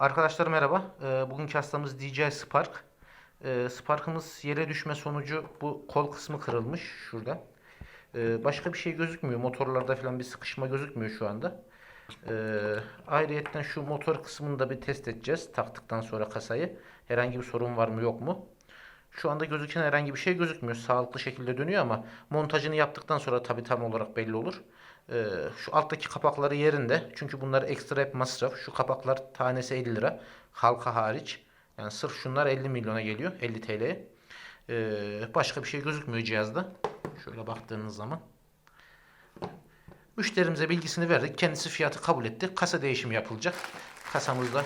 Arkadaşlar merhaba. Ee, bugünkü hastamız DJI Spark. Ee, Spark'ımız yere düşme sonucu bu kol kısmı kırılmış şurada. Ee, başka bir şey gözükmüyor. Motorlarda falan bir sıkışma gözükmüyor şu anda. Ayrıyetten şu motor kısmını da bir test edeceğiz. Taktıktan sonra kasayı. Herhangi bir sorun var mı yok mu? Şu anda gözüken herhangi bir şey gözükmüyor. Sağlıklı şekilde dönüyor ama montajını yaptıktan sonra tabii tam olarak belli olur. Ee, şu alttaki kapakları yerinde. Çünkü bunlar ekstra hep masraf. Şu kapaklar tanesi 50 lira. Halka hariç. Yani sırf şunlar 50 milyona geliyor. 50 TL'ye. Ee, başka bir şey gözükmüyor cihazda. Şöyle baktığınız zaman. Müşterimize bilgisini verdik. Kendisi fiyatı kabul etti. Kasa değişimi yapılacak. Kasamızda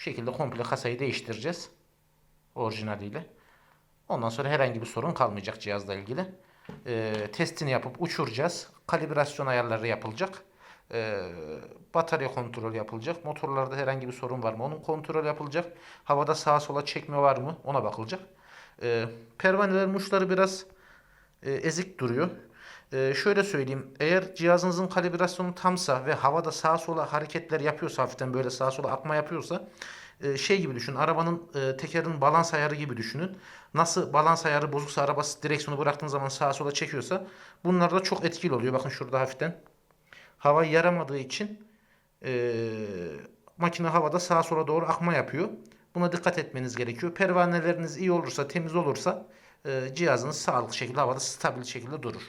şu şekilde komple kasayı değiştireceğiz. Orijinaliyle. Ondan sonra herhangi bir sorun kalmayacak cihazla ilgili. Ee, testini yapıp uçuracağız. Kalibrasyon ayarları yapılacak. Ee, batarya kontrol yapılacak. Motorlarda herhangi bir sorun var mı? Onun kontrol yapılacak. Havada sağa sola çekme var mı? Ona bakılacak. Ee, pervanelerin uçları biraz e, ezik duruyor. Ee, şöyle söyleyeyim. Eğer cihazınızın kalibrasyonu tamsa ve havada sağa sola hareketler yapıyorsa hafiften böyle sağa sola akma yapıyorsa e, şey gibi düşünün. Arabanın e, tekerin balans ayarı gibi düşünün. Nasıl balans ayarı bozuksa arabası direksiyonu bıraktığınız zaman sağa sola çekiyorsa bunlar da çok etkili oluyor. Bakın şurada hafiften hava yaramadığı için e, makine havada sağa sola doğru akma yapıyor. Buna dikkat etmeniz gerekiyor. Pervaneleriniz iyi olursa, temiz olursa e, cihazınız sağlıklı şekilde havada stabil şekilde durur.